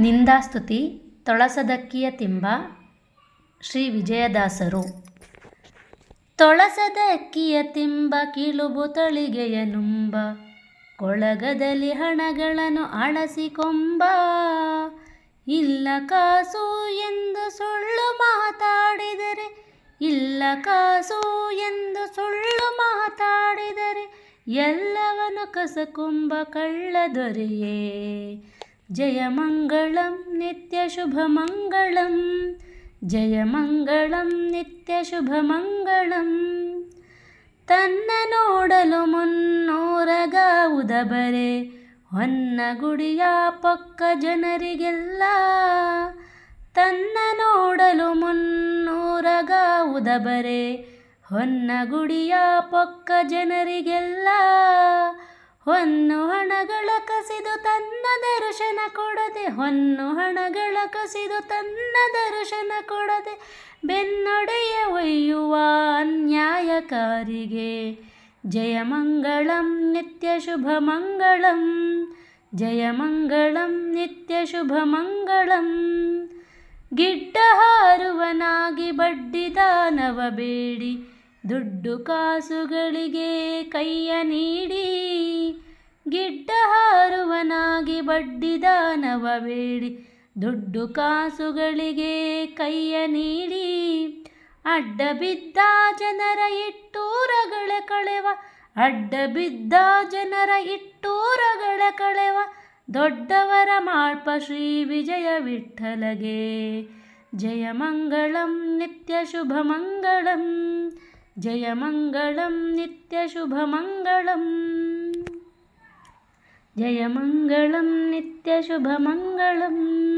ನಿಂದಾಸ್ತುತಿ ತೊಳಸದಕ್ಕಿಯ ತಿಂಬ ಶ್ರೀ ವಿಜಯದಾಸರು. ತೊಳಸದ ಅಕ್ಕಿಯ ತಿಂಬ ಕಿಲುಬು ತಳಿಗೆಯ ನುಂಬ, ಕೊಳಗದಲ್ಲಿ ಹಣಗಳನ್ನು ಅಳಸಿಕೊಂಬ. ಇಲ್ಲ ಕಾಸು ಎಂದು ಸುಳ್ಳು ಮಾತಾಡಿದರೆ, ಇಲ್ಲ ಕಾಸು ಎಂದು ಸುಳ್ಳು ಮಾತಾಡಿದರೆ ಎಲ್ಲವನು ಕಸಕೊಂಬ ಕಳ್ಳ ದೊರೆಯೇ. ಜಯಮಂಗಳಂ ನಿತ್ಯ ಶುಭಮಂಗಳಂ, ಜಯಮಂಗಳಂ ನಿತ್ಯ ಶುಭಮಂಗಳಂ. ತನ್ನ ನೋಡಲು ಮುನ್ನೂರಗಾವುದ ಬರೆ ಹೊನ್ನಗುಡಿಯ ಪಕ್ಕ ಜನರಿಗೆಲ್ಲ. ತನ್ನ ನೋಡಲು ಮುನ್ನೂರಗಾವುದ ಬರೆ ಹೊನ್ನಗುಡಿಯ ಪಕ್ಕ ಜನರಿಗೆಲ್ಲ. ಹೊನ್ನು ಹಣಗಳ ಕಸಿದು ತನ್ನ ದರ್ಶನ ಕೊಡದೆ, ಹೊನ್ನು ಹಣಗಳ ಕಸಿದು ತನ್ನ ದರ್ಶನ ಕೊಡದೆ, ಬೆನ್ನೊಡೆಯ ಒಯ್ಯುವ ಅನ್ಯಾಯಕಾರಿಗೆ. ಜಯಮಂಗಳಂ ನಿತ್ಯ ಶುಭ ಮಂಗಳಂ. ಜಯಮಂಗಳಂ ನಿತ್ಯ ಶುಭಮಂಗಳಂ ಗಿಡ್ಡ ಹಾರುವನಾಗಿ ಬಡ್ಡಿದಾನವ ಬೇಡಿ. ದುಡ್ಡು ಕಾಸುಗಳಿಗೆ ಕೈಯ ನೀಡಿ, ಗಿಡ್ಡ ಹಾರುವನಾಗಿ ಬಡ್ಡಿ ದಾನವ ಬೇಡಿ. ದುಡ್ಡು ಕಾಸುಗಳಿಗೆ ಕೈಯ ನೀಡಿ, ಅಡ್ಡ ಬಿದ್ದ ಜನರ ಇಟ್ಟೂರಗಳ ಕಳೆವ, ಅಡ್ಡ ಬಿದ್ದ ಜನರ ಇಟ್ಟೂರಗಳ ಕಳೆವ, ದೊಡ್ಡವರ ಮಾಳ್ಪ ಶ್ರೀ ವಿಜಯ ವಿಠ್ಠಲಗೆ. ಜಯಮಂಗಳಂ ನಿತ್ಯ ಶುಭಮಂಗಳಂ जयमङ्गलं नित्यशुभमङ्गलम्। जयमङ्गलं नित्यशुभमङ्गलम्।